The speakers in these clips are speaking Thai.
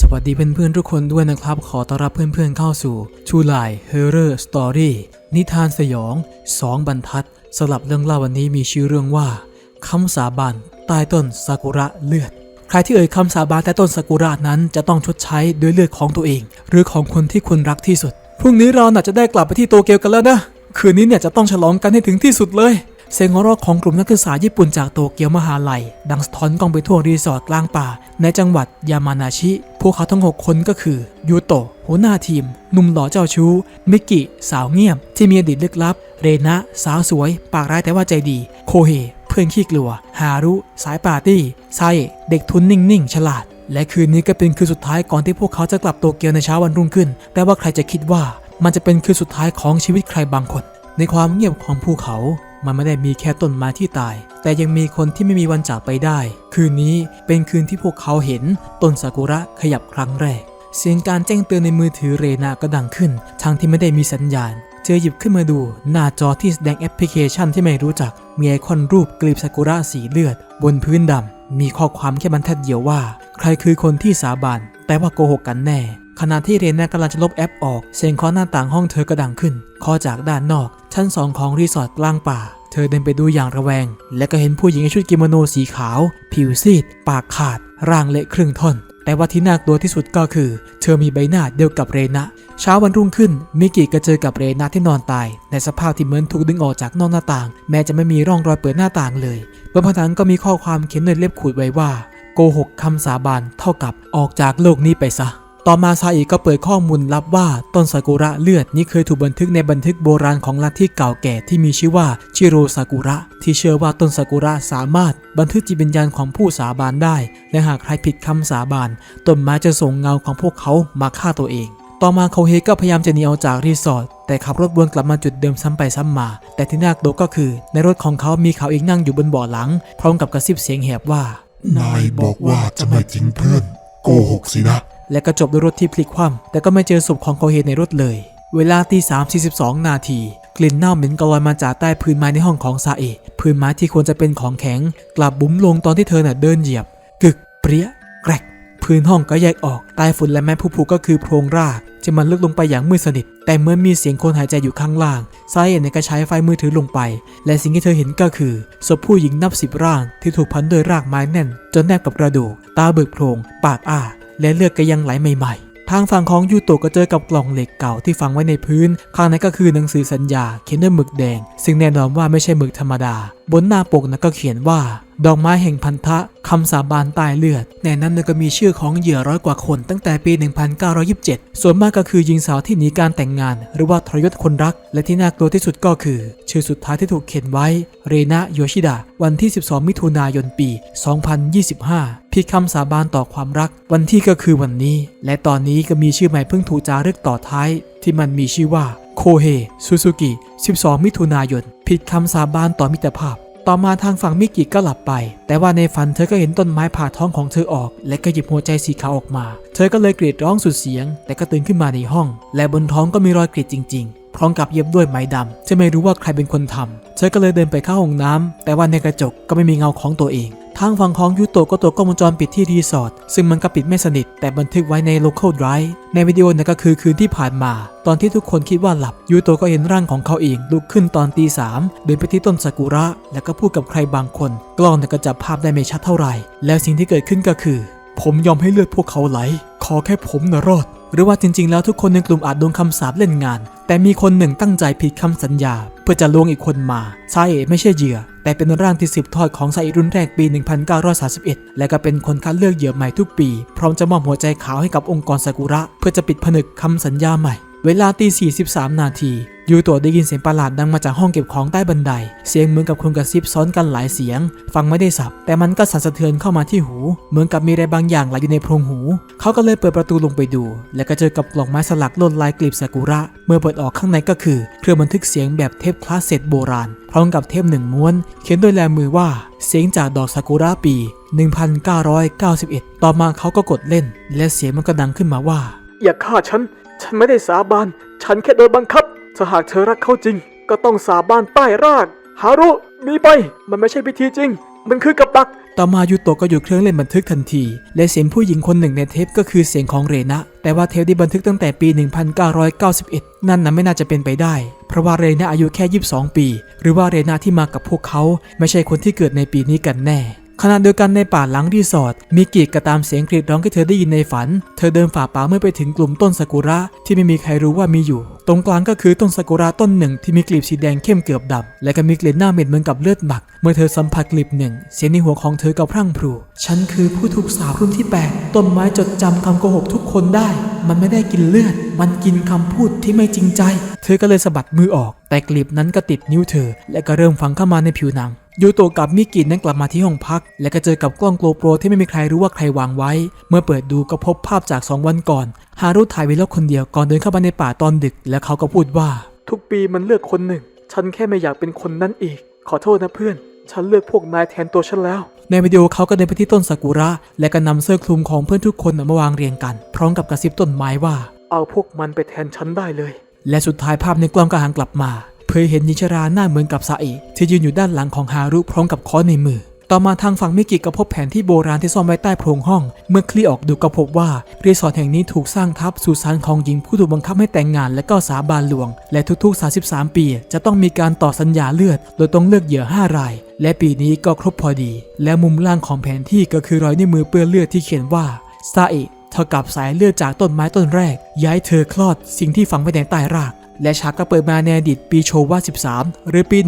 สวัสดีเพื่อนๆทุกคนด้วยนะครับ ขอต้อนรับเพื่อนๆเข้าสู่ True Lie Horror Story นิทานสยอง2บรรทัดสำหรับเรื่องเล่าวันนี้มีชื่อเรื่องว่าคำสาบานใต้ต้นซากุระเลือด ใครที่เอ่ยคำสาบานใต้ต้นซากุระนั้นจะต้องชดใช้ด้วยเลือดของตัวเอง หรือของคนที่คุณรักที่สุดพรุ่งนี้เราน่าจะได้กลับไปที่โตเกียวกันแล้วนะ คืนนี้เนี่ยจะต้องฉลองกันให้ถึงที่สุดเลย เสียงหัวเราะของกลุ่มนักศึกษาญี่ปุ่นจากโตเกียวมหาลัย ดังสะท้อนกล้องไปทั่วรีสอร์ทกลางป่า ในจังหวัดยามานาชิ พวกเขาทั้ง 6 คนก็คือ ยูโตะหัวหน้าทีม หนุ่มหล่อเจ้าชู้ มิกิ สาวเงียบ ที่มีอดีตลึกลับ เรนะ สาวสวย ปากร้ายแต่ว่าใจดี โคเฮ เพื่อนขี้กลัว ฮารุ สายปาร์ตี้ไซเอะเด็กทุนนิ่งๆ ฉลาด และคืนนี้ก็เป็นคืนสุดท้ายก่อนที่พวกเขาจะกลับโตเกียวในเช้าวันรุ่งขึ้น แต่ว่าใครจะคิดว่า มันจะเป็นคืนสุดท้ายของชีวิตใครบางคน ในความเงียบของภูเขา มันไม่ได้มีแค่ต้นไม้ที่ตาย แต่ยังมีคนที่ไม่มีวันจากไปได้ คืนนี้เป็นคืนที่พวกเขาเห็นต้นซากุระขยับครั้งแรก เสียงการแจ้งเตือนในมือถือเรนาก็ดังขึ้น ทั้งที่ไม่ได้มีสัญญาณ เจอหยิบขึ้นมาดู หน้าจอที่แสดงแอปพลิเคชันที่ไม่รู้จัก มีไอคอนรูปกลีบซากุระสีเลือด บนพื้นดำมีข้อความแค่บรรทัดเดียวว่า ใครคือคนที่สาบานแต่ว่าโกหกกันแน่ ขณะที่เรนน่ากำลังจะลบแอปออก เสียงเคาะหน้าต่างห้องเธอก็ดังขึ้นเคาะจากด้านนอก ชั้นสองของรีสอร์ทกลางป่า เธอเดินไปดูอย่างระแวง และก็เห็นผู้หญิงในชุดกิโมโนสีขาว ผิวซีด ปากขาด ร่างเละครึ่งท่อน แต่ว่าที่น่ากลัวที่สุดก็คือ เธอมีใบหน้าเดียวกับเรนะเช้าวันรุ่งขึ้น มิกิก็เจอกับเรนาที่นอนตาย ในสภาพที่เหมือนถูกดึงออกจากนอกหน้าต่าง แม้จะไม่มีร่องรอยเปิดหน้าต่างเลยบนผนังก็มีข้อความเขียนด้วยเล็บขูดไว้ว่า โกหกคำสาบานเท่ากับออกจากโลกนี้ไปซะ ต่อมาซาอิก็เปิดข้อมูลลับว่าต้นซากุระเลือดนี้เคยถูกบันทึกในบันทึกโบราณของลัทธิเก่าแก่ที่มีชื่อว่าชิโรซากุระ ที่เชื่อว่าต้นซากุระสามารถบันทึกจิตวิญญาณของผู้สาบานได้ และหากใครผิดคำสาบานต้นไม้จะส่งเงาของพวกเขามาฆ่าตัวเอง ต่อมาโคเฮก็พยายามจะหนีออกจากรีสอร์ทแต่ขับรถวนกลับมาจุดเดิมซ้ำไปซ้ำมา แต่ที่น่ากลัวก็คือ ในรถของเขามีเขาเองนั่งอยู่บนเบาะหลัง พร้อมกับกระซิบเสียงแหบว่านายบอกว่าจะไม่ทิ้งเพื่อนโกหกสินะ และก็จบด้วยรถที่พลิกคว่ำแต่ก็ไม่เจอศพของโคเฮในรถเลย เวลาตีสามสี่สิบสองนาที กลิ่นเน่าเหม็นกลอยมาจากใต้พื้นไม้ในห้องของซาเอะพื้นไม้ที่ควรจะเป็นของแข็ง กลับบุ๋มลงตอนที่เธอน่ะเดินเหยียบ กึกเปรี้ยแกรกพื้นห้องก็แยกออกใต้ฝุ่นและแม่ผู้ผูก็คือโพรงรากที่มันลึกลงไปอย่างมืดสนิท แต่เมื่อมีเสียงคนหายใจอยู่ข้างล่างซาเอะเนี่ยก็ใช้ไฟมือถือลงไป และสิ่งที่เธอเห็นก็คือศพผู้หญิงนับสิบร่าง ที่ถูกพันด้วยรากไม้แน่น จนแนบกับกระดูก ตาเบิกโพรง ปากอ้า และเลือดก็ยังไหลใหม่ๆ ทางฝั่งของยูโตะก็เจอกับกล่องเหล็กเก่าที่ฝังไว้ในพื้น ข้างในก็คือหนังสือสัญญาเขียนด้วยหมึกแดง ซึ่งแน่นอนว่าไม่ใช่หมึกธรรมดา บนหน้าปกนะก็เขียนว่า ดอกไม้แห่งพันธะคำสาบานตายเลือด ในนั้นก็มีชื่อของเหยื่อร้อยกว่าคนตั้งแต่ปี 1927 ส่วนมากก็คือหญิงสาวที่หนีการแต่งงาน หรือว่าทรยศคนรัก และที่น่ากลัวที่สุดก็คือ ชื่อสุดท้ายที่ถูกเขียนไว้ เรนะโยชิดะ วันที่ 12 มิถุนายนปี 2025 ผิดคำสาบานต่อความรัก วันที่ก็คือวันนี้ และตอนนี้ก็มีชื่อใหม่เพิ่งถูกจารึกต่อท้าย ที่มันมีชื่อว่าโคเฮซูซูกิ 12 มิถุนายน ผิดคำสาบานต่อมิตรภาพ ต่อมาทางฝั่งมิกิก็หลับไป แต่ว่าในฝันเธอก็เห็นต้นไม้ผ่าท้องของเธอออก และก็หยิบหัวใจสีขาวออกมา เธอก็เลยกรีดร้องสุดเสียง แต่ก็ตื่นขึ้นมาในห้อง และบนท้องก็มีรอยกรีดจริง ๆพร้อมกับเย็บด้วยไหมดำเธอไม่รู้ว่าใครเป็นคนทำ เธอก็เลยเดินไปเข้าห้องน้ำ แต่ว่าในกระจกก็ไม่มีเงาของตัวเอง ทางฝั่งของยูโตะก็ตัวกล้องวงจรปิดที่รีสอร์ทซึ่งมันก็ปิดไม่สนิท แต่บันทึกไว้ใน local drive ในวิดีโอนั่นก็คือคืนที่ผ่านมา ตอนที่ทุกคนคิดว่าหลับยูโตะก็เห็นร่างของเขาเองลุกขึ้นตอนตีสามเดินไปที่ต้นซากุระ แล้วก็พูดกับใครบางคน กล้องนี่ยก็จับภาพได้ไม่ชัดเท่าไหร่ แล้วสิ่งที่เกิดขึ้นก็คือ ผมยอมให้เลือดพวกเขาไหล ขอแค่ผมนะรอด หรือว่าจริงๆ แล้วทุกคนในกลุ่มอาจโดนคำสาปเล่นงาน แต่มีคนหนึ่งตั้งใจผิดคำสัญญา เพื่อจะลวงอีกคนมาซาเอะไม่ใช่เหยื่อ แต่เป็นร่างที่สืบทอดของซาเอะรุ่นแรกปี 1931 และก็เป็นคนคัดเลือกเหยื่อใหม่ทุกปี พร้อมจะมอบหัวใจขาวให้กับองค์กรซากุระ เพื่อจะปิดผนึกคำสัญญาใหม่ เวลาตี43นาทียูโตะได้ยินเสียงประหลาดดังมาจากห้องเก็บของใต้บันได เสียงเหมือนกับคนกระซิบซ้อนกันหลายเสียง ฟังไม่ได้สับ แต่มันก็สั่นสะเทือนเข้ามาที่หู เหมือนกับมีอะไรบางอย่างไหลอยู่ในโพรงหู เขาก็เลยเปิดประตูลงไปดู และก็เจอกับกล่องไม้สลักลวดลายกลีบซากุระ เมื่อเปิดออกข้างในก็คือ เครื่องบันทึกเสียงแบบเทปคลาสเซ็ตโบราณ พร้อมกับเทปหนึ่งม้วน เขียนด้วยลายมือว่า เสียงจากดอกซากุระปี 1991 ต่อมาเขาก็กดเล่น และเสียงมันก็ดังขึ้นมาว่า อย่าฆ่าฉัน ฉันไม่ได้สาบาน ฉันแค่โดนบังคับ ถ้าหากเธอรักเขาจริง ก็ต้องสาบานใต้ราก ฮารุ มีไป มันไม่ใช่พิธีจริง มันคือกับดัก ต่อมายูโตะก็หยุดเครื่องเล่นบันทึกทันที และเสียงผู้หญิงคนหนึ่งในเทปก็คือเสียงของเรนะ แต่ว่าเทปที่บันทึกตั้งแต่ปี 1991 นั่นนะไม่น่าจะเป็นไปได้ เพราะว่าเรนะอายุแค่ 22 ปี หรือว่าเรนะที่มากับพวกเขา ไม่ใช่คนที่เกิดในปีนี้กันแน่ ขณะเดียวกันในป่าหลังรีสอร์ทมิกิก็ตามเสียงกรีดร้องที่เธอได้ยินในฝัน เธอเดินฝ่าป่าเมื่อไปถึงกลุ่มต้นซากุระที่ไม่มีใครรู้ว่ามีอยู่ ตรงกลางก็คือต้นซากุระต้นหนึ่งที่มีกลีบสีแดงเข้มเกือบดำและก็มีกลิ่นหน้าเหม็นเหมือนกับเลือดหมัก เมื่อเธอสัมผัสกลีบหนึ่ง เสียงในหัวของเธอก็พรั่งพรู ฉันคือผู้ถูกสาปรุ่นที่แปดต้นไม้จดจำคำโกหกทุกคนได้ มันไม่ได้กินเลือด มันกินคำพูดที่ไม่จริงใจ เธอก็เลยสะบัดมือออก แต่กลีบนั้นก็ติดนิ้วเธอ และก็เริ่มฝังเข้ามาในผิวหนัง ยูโตะกับมิกินั้นกลับมาที่ห้องพัก และก็เจอกับกล้องโกลโปรที่ไม่มีใครรู้ว่าใครวางไว้ เมื่อเปิดดูก็พบภาพจาก 2 วันก่อน ฮารุถ่ายไว้แล้วคนเดียวก่อนเดินเข้ามาในป่าตอนดึก และเขาก็พูดว่า ทุกปีมันเลือกคนหนึ่ง ฉันแค่ไม่อยากเป็นคนนั้นอีก ขอโทษนะเพื่อน ฉันเลือกพวกนายแทนตัวฉันแล้ว ในวิดีโอเขาก็เดินไปที่ต้นซากุระ และก็นำเสื้อคลุมของเพื่อนทุกคนมาวางเรียงกัน พร้อมกับกระซิบต้นไม้ว่า เอาพวกมันไปแทนฉันได้เลย และสุดท้ายภาพในกล้องก็หันกลับมา เผยเห็นนิชราหน้าเหมือนกับซาเอะที่ยืนอยู่ด้านหลังของฮารุพร้อมกับค้อนในมือ ต่อมาทางฝั่งมิกิก็พบแผนที่โบราณที่ซ่อนไว้ใต้โพรงห้อง เมื่อคลี่ออกดูก็พบว่ารีสอร์ทแห่งนี้ถูกสร้างทับสุสานของหญิงผู้ถูกบังคับให้แต่งงานและก็สาบานหลวง และทุกๆ 33 ปี จะต้องมีการต่อสัญญาเลือด โดยต้องเลือกเหยื่อ5ราย และปีนี้ก็ครบพอดี และมุมล่างของแผนที่ก็คือรอยนิ้วมือเปื้อนเลือดที่เขียนว่าซาเอะเท่ากับสายเลือดจากต้นไม้ต้นแรก ย้ายเธอคลอดสิ่งที่ฝังไว้ในใต้ราก และฉากก็เปิดมาในอดีตปีโชวา13 หรือปี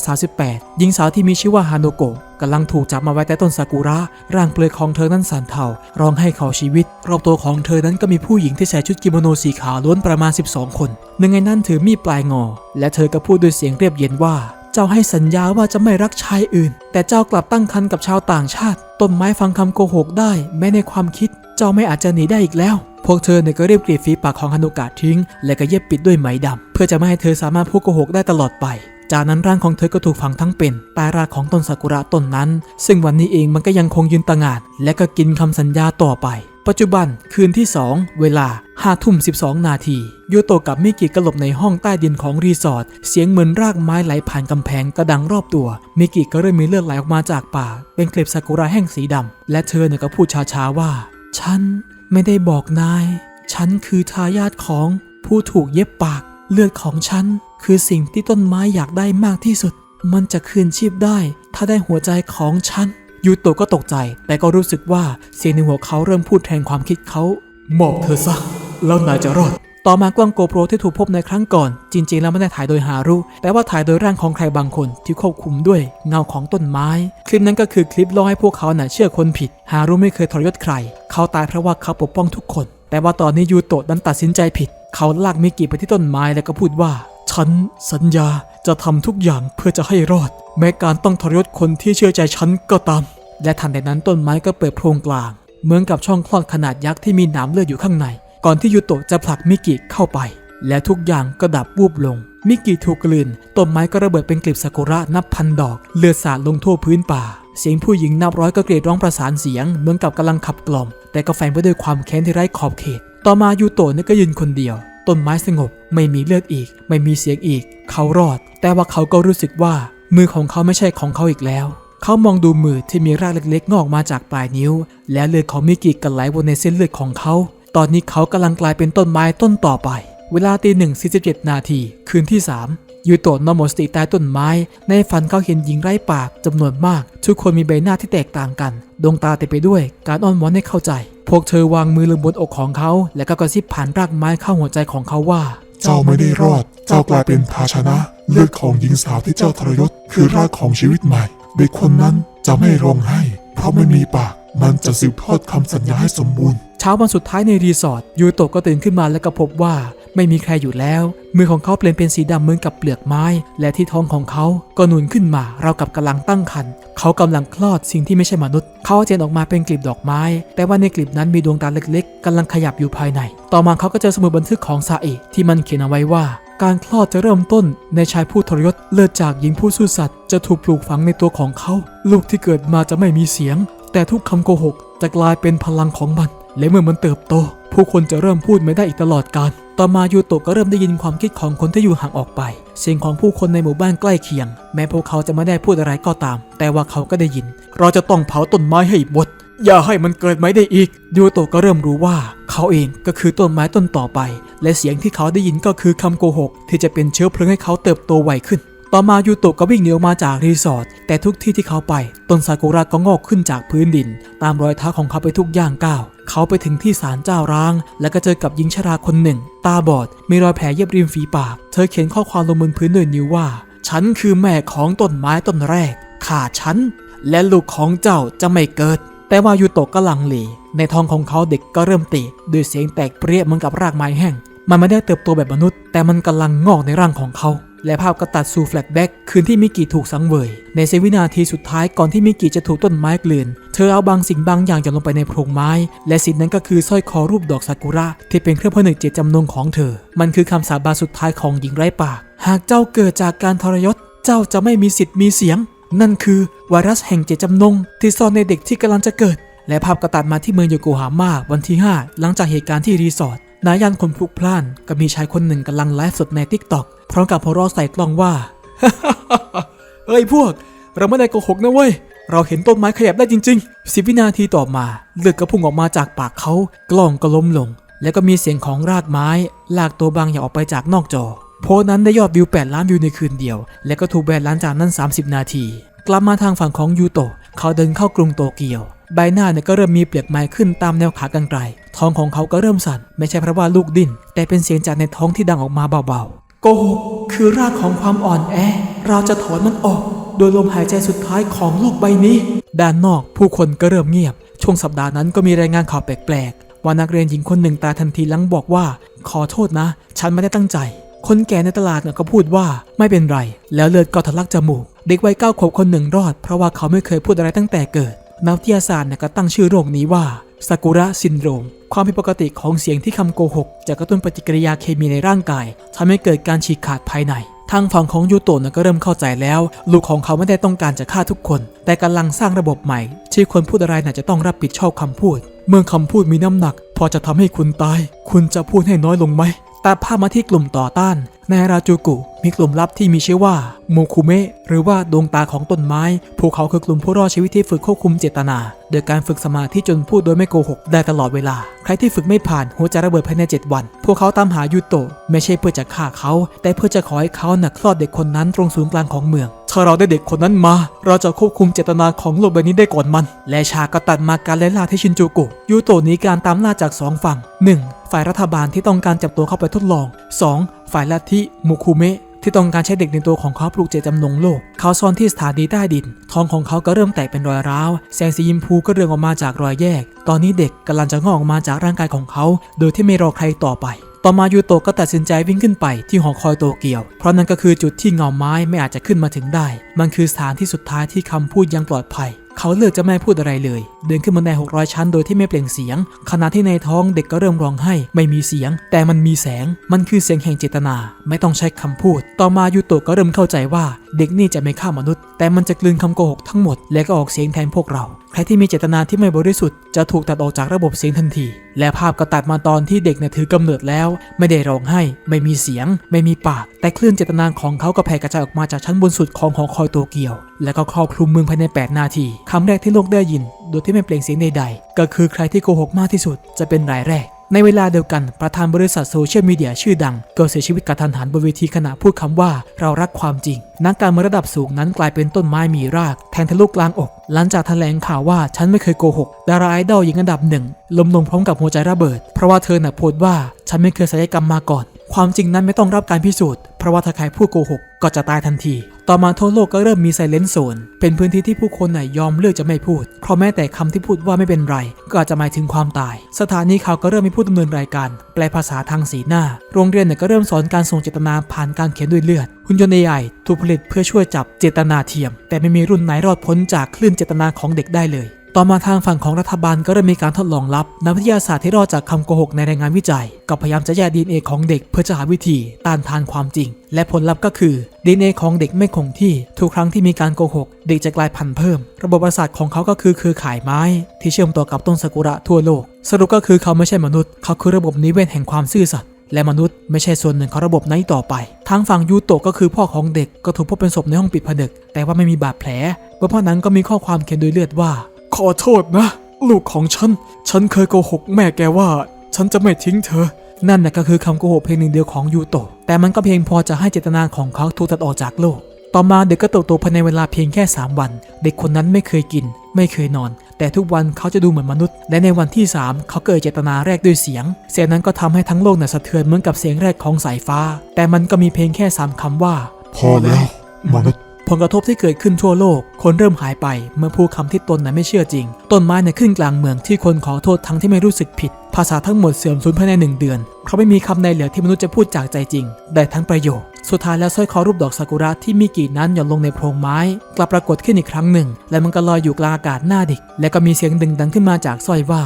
1938 หญิงสาวที่มีชื่อว่าฮาโนโกะกำลังถูกจับมาไว้ใต้ต้นซากุระ ร่างเปลือยของเธอนั้นสั่นเทาร้องให้ขอชีวิต รอบตัวของเธอนั้นก็มีผู้หญิงที่ใส่ชุดกิโมโนสีขาวล้วนประมาณ 12 คน หนึ่งในนั้นถือมีดปลายงอ และเธอก็พูดด้วยเสียงเรียบเย็นว่า เจ้าให้สัญญาว่าจะไม่รักชายอื่น แต่เจ้ากลับตั้งครรภ์กับชาวต่างชาติ ต้นไม้ฟังคำโกหกได้แม้ในความคิด เจ้าไม่อาจจะหนีได้อีกแล้ว พวกเธอเนี่ยก็รีบกรีดฝีปากของฮานุกะทิ้ง และก็เย็บปิดด้วยไหมดำเพื่อจะไม่ให้เธอสามารถพูดโกหกได้ตลอดไป จากนั้นร่างของเธอก็ถูกฝังทั้งเป็นใต้รากของต้นซากุระต้นนั้น ซึ่งวันนี้เองมันก็ยังคงยืนตระหง่าน และก็กินคำสัญญาต่อไป ปัจจุบันคืนที่ 2 เวลา5ทุ่ม12 นาทียูโตกับมิกิก็หลบในห้องใต้ดินของรีสอร์ทเสียงเหมือนรากไม้ไหลผ่านกำแพงก็ดังรอบตัวมิกิก็เริ่มมีเลือดไหลออกมาจากปากเป็นเกลีบซากุระแห้งสีดำและเธอเนี่ยก็พูดช้าๆว่า ฉันไม่ได้บอกนาย ฉันคือทายาทของผู้ถูกเย็บปาก เลือดของฉันคือสิ่งที่ต้นไม้อยากได้มากที่สุด มันจะคืนชีพได้ ถ้าได้หัวใจของฉัน ยูโตะก็ตกใจ แต่ก็รู้สึกว่าเสียงในหัวเขาเริ่มพูดแทนความคิดเขามอบเธอซะ แล้วนายจะรอด ต่อมากล้องโกโปรที่ถูกพบในครั้งก่อน จริงๆ แล้วไม่ได้ถ่ายโดยฮารุ แต่ว่าถ่ายโดยร่างของใครบางคนที่ควบคุมด้วยเงาของต้นไม้ คลิปนั้นก็คือคลิปล่อให้พวกเขาน่ะเชื่อคนผิด ฮารุไม่เคยทรยศใคร เขาตายเพราะว่าเขาปกป้องทุกคน แต่ว่าตอนนี้ยูโตะนั้นตัดสินใจผิด เขาลากมิกิไปที่ต้นไม้แล้วก็พูดว่า ฉันสัญญาจะทำทุกอย่างเพื่อจะให้รอด แม้การต้องทรยศคนที่เชื่อใจฉันก็ตาม และทันใดนั้นต้นไม้ก็เปิดโพรงกลาง เหมือนกับช่องคลอดขนาดยักษ์ที่มีหนามเลือดอยู่ข้างใน ก่อนที่ยูโตะจะผลักมิกิเข้าไป และทุกอย่างก็ดับวูบลง มิกิถูกกลืนต้นไม้ก็ระเบิดเป็นกลีบซากุระนับพันดอก เลือดสาดลงทั่วพื้นป่า เสียงผู้หญิงนับร้อยก็กรีดร้องประสานเสียง เหมือนกับกำลังขับกล่อม แต่ก็แฝงไปด้วยความแค้นที่ไร้ขอบเขต ต่อมายูโตะนี่ก็ยืนคนเดียวต้นไม้สงบไม่มีเลือดอีก ไม่มีเสียงอีก เขารอด แต่ว่าเขาก็รู้สึกว่า มือของเขาไม่ใช่ของเขาอีกแล้ว เขามองดูมือที่มีรากเล็กๆ งอกมาจากปลายนิ้ว และเลือดของมิกิก็ไหลวนในเส้นเลือดของเขา ตอนนี้เขากำลังกลายเป็นต้นไม้ต้นต่อไป เวลาตีหนึ่งสี่สิบเจ็ดนาที คืนที่3ยูโตะนอนหมดสติใต้ต้นไม้ ในฝันเขาเห็นหญิงไร้ปากจำนวนมาก ทุกคนมีใบหน้าที่แตกต่างกัน ดวงตาเต็มไปด้วยการอ้อนวอนให้เข้าใจ พวกเธอวางมือลงบนอกของเขา และก็กระซิบผ่านรากไม้เข้าหัวใจของเขาว่า เจ้าไม่ได้รอด เจ้ากลายเป็นภาชนะ เลือดของหญิงสาวที่เจ้าทรยศ คือรากของชีวิตใหม่ เด็กคนนั้นจะไม่ร้องไห้ เพราะไม่มีปาก มันจะสืบทอดคำสัญญาให้สมบูรณ์ ช้าวันสุดท้ายในรีสอร์ทยูโตะก็ตื่นขึ้นมาแล้วก็พบว่าไม่มีใครอยู่แล้ว มือของเขาเปลี่ยนเป็นสีดำเหมือนกับเปลือกไม้ และที่ท้องของเขาก็หนุนขึ้นมา เรากับกำลังตั้งครรภ์เขากำลังคลอดสิ่งที่ไม่ใช่มนุษย์ เขาเจนออกมาเป็นกลีบดอกไม้ แต่ว่าในกลีบนั้นมีดวงตาเล็กๆกำลังขยับอยู่ภายใน ต่อมาเขาก็เจอสมุดบันทึกของซาเอะที่มันเขียนเอาไว้ว่า การคลอดจะเริ่มต้นในชายผู้ทรยศเลือดจากหญิงผู้ซื่อสัตย์จะถูกปลูกฝังในตัวของเขา ลูกที่เกิดมาจะไม่มีเสียง แต่ทุกคำโกหกจะกลายเป็นพลังของมัน และเมื่อมันเติบโต ผู้คนจะเริ่มพูดไม่ได้อีกตลอดกาลต่อมายูโตะก็เริ่มได้ยินความคิดของคนที่อยู่ห่างออกไป เสียงของผู้คนในหมู่บ้านใกล้เคียง แม้พวกเขาจะไม่ได้พูดอะไรก็ตาม แต่ว่าเขาก็ได้ยิน เราจะต้องเผาต้นไม้ให้หมดอย่าให้มันเกิดไม่ได้อีก ยูโตะก็เริ่มรู้ว่า เขาเองก็คือต้นไม้ต้นต่อไป และเสียงที่เขาได้ยินก็คือคำโกหก ที่จะเป็นเชื้อเพลิงให้เขาเติบโตไวขึ้น ต่อมายูโตะก็วิ่งหนีออกมาจากรีสอร์ทแต่ทุกที่ที่เขาไป ต้นซากุระก็งอกขึ้นจากพื้นดิน ตามรอยเท้าของเขาไปทุกย่างก้าว เขาไปถึงที่ศาลเจ้าร้าง และก็เจอกับหญิงชราคนหนึ่ง ตาบอด มีรอยแผลเย็บริมฝีปาก เธอเขียนข้อความลงบนพื้นด้วยนิ้วว่า ฉันคือแม่ของต้นไม้ต้นแรกข้าฉัน และลูกของเจ้าจะไม่เกิด แต่ว่ายูโตะก็ลังเลในท้องของเขาเด็กก็เริ่มตะด้วยเสียงแตกเปรี้ยเหมือนกับรากไม้แห้ง มันไม่ได้เติบโตแบบมนุษย์ แต่มันกำลังงอกในร่างของเขา และภาพก็ตัดสู่แฟลชแบ็กคืนที่มิกิถูกสังเวย ในเซวินาทีสุดท้ายก่อนที่มิกิจะถูกต้นไม้กลืน เธอเอาบางสิ่งบางอย่างหย่อนลงไปในโพรงไม้ และสิ่งนั้นก็คือสร้อยคอรูปดอกซากุระที่เป็นเครื่องพนึกเจตจำนงของเธอ มันคือคำสาบานสุดท้ายของหญิงไร้ปาก หากเจ้าเกิดจากการทรยศ เจ้าจะไม่มีสิทธิ์มีเสียง นั่นคือไวรัสแห่งเจตจำนงที่ซ่อนในเด็กที่กำลังจะเกิด และภาพก็ตัดมาที่เมืองโยโกฮาม่าวันที่ 5 หลังจากเหตุการณ์ที่รีสอร์ท นายยันคนพลุกพล่านก็มีชายคนหนึ่งกำลังไลฟ์สดในทิกตอกพร้อมกับหัวเราะใส่กล้องว่าเฮ้ยพวก เราไม่ได้โกหกนะเว้ย เราเห็นต้นไม้ขยับได้จริงๆสิบวินาทีต่อมา เลือดก็พุ่งออกมาจากปากเขา กล้องก็ล้มลง แล้วก็มีเสียงของรากไม้ ลากตัวบางอย่างออกไปจากนอกจอ โพสนั้นได้ยอดวิว 8 ล้านวิวในคืนเดียว และก็ถูกแบนล้านจากนั้น 30 นาที กลับมาทางฝั่งของยูโตะเขาเดินเข้ากรุงโตเกียว ใบหน้าเนี่ยก็เริ่มมีเปลือกไม้ขึ้นตามแนวขากรรไกรท้องของเขาก็เริ่มสั่น ไม่ใช่เพราะว่าลูกดิ้นแต่เป็นเสียงจากในท้องที่ดังออกมาเบาๆ โกหกคือรากของความอ่อนแอ เราจะถอนมันออก โดยลมหายใจสุดท้ายของโลกใบนี้ ด้านนอกผู้คนก็เริ่มเงียบ ช่วงสัปดาห์นั้นก็มีรายงานข่าวแปลกๆ ว่านักเรียนหญิงคนหนึ่งตายทันทีหลังบอกว่า ขอโทษนะ ฉันไม่ได้ตั้งใจ คนแก่ในตลาดก็พูดว่าไม่เป็นไร แล้วเลือดก็ทะลักจมูก เด็กวัยเก้าขวบคนหนึ่งรอด เพราะว่าเขาไม่เคยพูดอะไรตั้งแต่เกิด นักวิทยาศาสตร์เนี่ยก็ตั้งชื่อโรคนี้ว่าซากุระซินโดรม ความผิดปกติของเสียงที่คำโกหก จะกระตุ้นปฏิกิริยาเคมีในร่างกายทำให้เกิดการฉีกขาดภายใน ทางฝั่งของยูโตะน่ะก็เริ่มเข้าใจแล้ว ลูกของเขาไม่ได้ต้องการจะฆ่าทุกคน แต่กำลังสร้างระบบใหม่ ที่คนพูดอะไรน่ะจะต้องรับผิดชอบคำพูด เมื่อคำพูดมีน้ำหนัก พอจะทำให้คุณตาย คุณจะพูดให้น้อยลงไหม ตาภาพมาที่กลุ่มต่อต้าน ในราจูกุ มีกลุ่มลับที่มีชื่อว่าโมคุเมะหรือว่าดวงตาของต้นไม้ พวกเขาคือกลุ่มผู้รอดชีวิตที่ฝึกควบคุมเจตนา โดยการฝึกสมาธิจนพูดโดยไม่โกหกได้ตลอดเวลา ใครที่ฝึกไม่ผ่านหัวใจระเบิดภายใน 7 วัน พวกเขาตามหายูโตะไม่ใช่เพื่อจะฆ่าเขา แต่เพื่อจะขอให้เขาหนักคลอดเด็กคนนั้นตรงศูนย์กลางของเมืองถ้าเราได้เด็กคนนั้นมา เราจะควบคุมเจตนาของโลกใบนี้ได้ก่อนมัน และชาก็ตัดมาการไล่ล่าที่ชินจูกุยูโตะหนีการตามล่าจากสองฝั่ง 1. ฝ่ายรัฐบาลที่ต้องการจับตัวเข้าไปทดลอง 2. ฝ่ายลัทธิมุคุเมะที่ต้องการใช้เด็กในตัวของเขาปลูกเจตจำนงโลก เขาซ่อนที่สถานีใต้ดิน ท้องของเขาก็เริ่มแตกเป็นรอยร้าว แสงสียิมพูก็เรืองออกมาจากรอยแยก ตอนนี้เด็กกำลังจะงอกออกมาจากร่างกายของเขา โดยที่ไม่รอใครต่อไป ต่อมายูโตะก็ตัดสินใจวิ่งขึ้นไปที่หอคอยโตเกียว เพราะนั่นก็คือจุดที่เงาไม้ไม่อาจจะขึ้นมาถึงได้ มันคือสถานที่สุดท้ายที่คำพูดยังปลอดภัย เขาเลือกจะไม่พูดอะไรเลย เดินขึ้นบันได600 ชั้นโดยที่ไม่เปล่งเสียง ขณะที่ในท้องเด็กก็เริ่มร้องไห้ ไม่มีเสียง แต่มันมีแสง มันคือเสียงแห่งเจตนา ไม่ต้องใช้คำพูด ต่อมายูโตะก็เริ่มเข้าใจว่า เด็กนี่จะไม่ฆ่ามนุษย์ แต่มันจะกลืนคำโกหกทั้งหมด และก็ออกเสียงแทนพวกเรา ใครที่มีเจตนาที่ไม่บริสุทธิ์จะถูกตัดออกจากระบบเสียงทันที และภาพก็ตัดมาตอนที่เด็กเนี่ยถือกำเนิดแล้ว ไม่ได้ร้องไห้ ไม่มีเสียง ไม่มีปาก แต่คลื่นเจตนาของเขาก็แผ่กระจายออกมาจากชั้นบนสุดของหอคอยโตเกียว และก็ครอบคลุมเมืองภายใน 8 นาทีคำแรกที่โลกได้ยิน โดยที่ไม่เปล่งเสียงใดๆ ก็คือใครที่โกหกมากที่สุดจะเป็นรายแรก ในเวลาเดียวกันประธานบริษัทโซเชียลมีเดียชื่อดัง ก็เสียชีวิตกระทันหันบนเวทีขณะพูดคำว่าเรารักความจริง นักการเมืองระดับสูงนั้นกลายเป็นต้นไม้มีราก แทงทะลุกลางอก หลังจากแถลงข่าวว่าฉันไม่เคยโกหก ดาราไอดอลหญิงอันดับหนึ่งล้มลงพร้อมกับหัวใจระเบิด เพราะว่าเธอน่ะโพสต์ว่าฉันไม่เคยศัลยกรรมมาก่อน ความจริงนั้นไม่ต้องรับการพิสูจน์เพราะว่าถ้าใครพูดโกหกก็จะตายทันที ต่อมาทั่วโลกก็เริ่มมีไซเลนโซน เป็นพื้นที่ที่ผู้คนน่ยยอมเลือกจะไม่พูด เพราะแม้แต่คำที่พูดว่าไม่เป็นไร ก็อาจจะหมายถึงความตาย สถานีข่าวก็เริ่มมีผู้ดำเนินรายการ แปลภาษาทางสีหน้า โรงเรียนเนี่ยก็เริ่มสอนการส่งเจตนาผ่านการเขียนด้วยเลือด หุ่นยนต์ AI ถูกผลิตเพื่อช่วยจับเจตนาเทียม แต่ไม่มีรุ่นไหนรอดพ้นจากคลื่นเจตนาของเด็กได้เลย ต่อมาทางฝั่งของรัฐบาลก็เริ่มมีการทดลองลับนักวิทยาศาสตร์ที่รอดจากคำโกหกในรายงานวิจัย ก็พยายามจะแยกดีเอ็นเอของเด็กเพื่อจะหาวิธีต้านทานความจริง และผลลัพธ์ก็คือดีเอ็นเอของเด็กไม่คงที่ทุกครั้งที่มีการโกหก เด็กจะกลายพันธุ์เพิ่ม ระบบประสาทของเขาก็คือเครือข่ายไม้ ที่เชื่อมต่อกับต้นซากุระทั่วโลก สรุปก็คือเขาไม่ใช่มนุษย์ เขาคือระบบนิเวศแห่งความซื่อสัตย์และมนุษย์ไม่ใช่ส่วนหนึ่งของระบบนั้นต่อไป ทางฝั่งยูโตะก็คือพ่อของเด็กก็ถูกพบเป็นศพในห้องปิดผนึก แต่ว่าไม่มีบาดแผลบนผ้าหนังก็มีข้อความเขียนโดยเลือดว่า ขอโทษนะ ลูกของฉัน ฉันเคยโกหกแม่แกว่า ฉันจะไม่ทิ้งเธอ นั่นนะก็คือคำโกหกเพียงหนึ่งเดียวของยูโตะแต่มันก็เพียงพอจะให้เจตนาของเขาถูกตัดออกจากโลก ต่อมาเด็กก็เติบโตภายในเวลาเพียงแค่ 3 วัน เด็กคนนั้นไม่เคยกิน ไม่เคยนอน แต่ทุกวันเขาจะดูเหมือนมนุษย์ และในวันที่ 3 เขาเกิดเจตนาแรกด้วยเสียง เสียงนั้นก็ทำให้ทั้งโลกน่ะสะเทือนเหมือนกับเสียงแรกของสายฟ้า แต่มันก็มีเพียงแค่สามคำว่า พอแล้วมนุษย์ ผลกระทบที่เกิดขึ้นทั่วโลก คนเริ่มหายไป เมื่อผู้คำที่ตนนั้นไม่เชื่อจริง ต้นไม้ในขึ้นกลางเมืองที่คนขอโทษทั้งที่ไม่รู้สึกผิด ภาษาทั้งหมดเสื่อมสูญภายในหนึ่งเดือน เพราะไม่มีคำใดเหลือที่มนุษย์จะพูดจากใจจริง ได้ทั้งประโยค สุดท้ายแล้วสร้อยคอรูปดอกซากุระที่มีกีนั้นหย่อนลงในโพรงไม้ กลับปรากฏขึ้นอีกครั้งหนึ่ง และมันก็ลอยอยู่กลางอากาศหน้าเด็ก และก็มีเสียงดึงดังขึ้นมาจากสร้อยว่า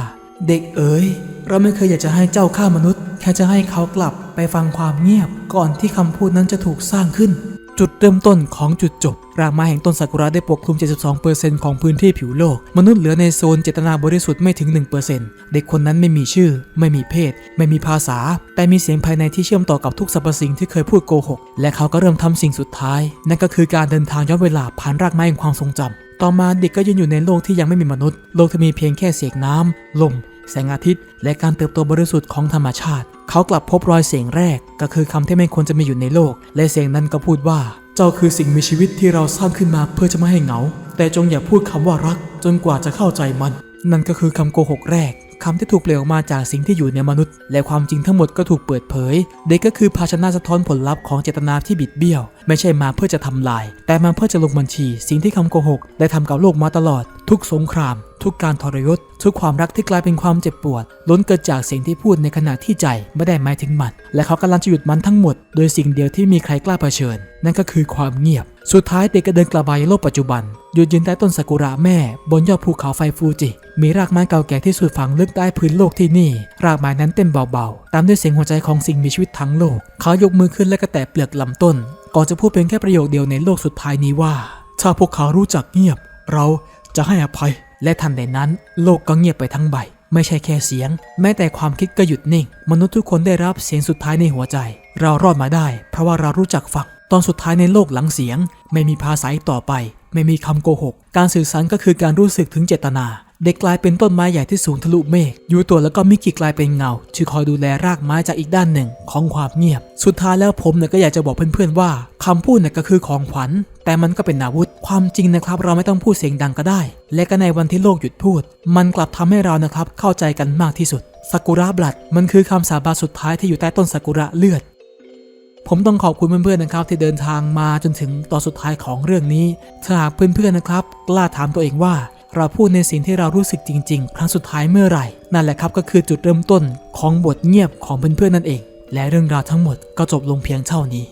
เด็กเอ๋ย เราไม่เคยอยากจะให้เจ้าฆ่ามนุษย์ แค่จะให้เขากลับไปฟังความเงียบ ก่อนที่คำพูดนั้นจะถูกสร้างขึ้น จุดเริ่มต้นของจุดจบ รากไม้แห่งต้นซากุระได้ปกคลุม 72%ของพื้นที่ผิวโลก มนุษย์เหลือในโซนเจตนาบริสุทธิ์ไม่ถึง 1%เด็กคนนั้นไม่มีชื่อ ไม่มีเพศ ไม่มีภาษา แต่มีเสียงภายในที่เชื่อมต่อกับทุกสรรพสิ่งที่เคยพูดโกหก และเขาก็เริ่มทำสิ่งสุดท้าย นั่นก็คือการเดินทางย้อนเวลาผ่านรากไม้แห่งความทรงจำต่อมาเด็กก็ยืนอยู่ในโลกที่ยังไม่มีมนุษย์ โลกที่มีเพียงแค่เสียงน้ำลม แสงอาทิตย์ และการเติบโตบริสุทธิ์ของธรรมชาติ เขากลับพบรอยเสียงแรก ก็คือคำที่ไม่ควรจะมีอยู่ในโลก และเสียงนั้นก็พูดว่า เจ้าคือสิ่งมีชีวิตที่เราสร้างขึ้นมาเพื่อจะไม่ให้เหงา แต่จงอย่าพูดคำว่ารัก จนกว่าจะเข้าใจมัน นั่นก็คือคำโกหกแรก คำที่ถูกเปล่งออกมาจากสิ่งที่อยู่ในมนุษย์ และความจริงทั้งหมดก็ถูกเปิดเผย เด็กก็คือภาชนะสะท้อนผลลัพธ์ของเจตนาที่บิดเบี้ยว ไม่ใช่มาเพื่อจะทำลาย แต่มาเพื่อจะลงบัญชี สิ่งที่คำโกหกได้ทำกับโลกมาตลอด ทุกสงคราม ทุกการทรยศ ทุกความรักที่กลายเป็นความเจ็บปวด ล้นเกิดจากสิ่งที่พูดในขณะที่ใจไม่ได้หมายถึงมัน และเขากำลังจะหยุดมันทั้งหมด โดยสิ่งเดียวที่มีใครกล้าเผชิญ นั่นก็คือความเงียบสุดท้ายเด็กก็เดินกลับมายังโลกปัจจุบันหยุดยืนใต้ต้นซากุระแม่ บนยอดภูเขาไฟฟูจิ มีรากไม้เก่าแก่ที่สุดฝังลึกใต้พื้นโลกที่นี่ รากไม้นั้นเต้นเบาๆ ตามด้วยเสียงหัวใจของสิ่งมีชีวิตทั้งโลก เขายกมือขึ้นและก็แตะเปลือกลำต้น ก่อนจะพูดเพียงแค่ประโยคเดียวในโลกสุดท้ายนี้ว่า ถ้าพวกเขารู้จักเงียบ เราจะให้อภัย และทันใดนั้น โลกก็เงียบไปทั้งใบ ไม่ใช่แค่เสียง แม้แต่ความคิดก็หยุดนิ่ง มนุษย์ทุกคนได้รับเสียงสุดท้ายในหัวใจ เรารอดมาได้ เพราะว่าเรารู้จักฟัง ตอนสุดท้ายในโลกหลังเสียง ไม่มีภาษาต่อไป ไม่มีคำโกหก การสื่อสารก็คือการรู้สึกถึงเจตนา เด็กกลายเป็นต้นไม้ใหญ่ที่สูงทะลุเมฆยูตัวแล้วก็มิกิกลายเป็นเงาที่คอยดูแลรากไม้จากอีกด้านหนึ่งของความเงียบ สุดท้ายแล้วผมเนี่ยก็อยากจะบอกเพื่อนๆว่าคำพูดเนี่ยก็คือของขวัญ แต่มันก็เป็นอาวุธ ความจริงนะครับเราไม่ต้องพูดเสียงดังก็ได้ และก็ในวันที่โลกหยุดพูด มันกลับทำให้เรานะครับเข้าใจกันมากที่สุดซากุระบลัดมันคือคำสาบานสุดท้ายที่อยู่ใต้ต้นซากุระเลือด ผมต้องขอบคุณเพื่อนๆนะครับ ที่เดินทางมาจนถึงตอนสุดท้ายของเรื่องนี้ ถ้าหากเพื่อนๆนะครับ กล้าถามตัวเองว่า เราพูดในสิ่งที่เรารู้สึกจริง ๆ ครั้งสุดท้ายเมื่อไหร่ นั่นแหละครับก็คือจุดเริ่มต้นของบทเงียบของเพื่อนๆนั่นเอง และเรื่องราวทั้งหมดก็จบลงเพียงเท่านี้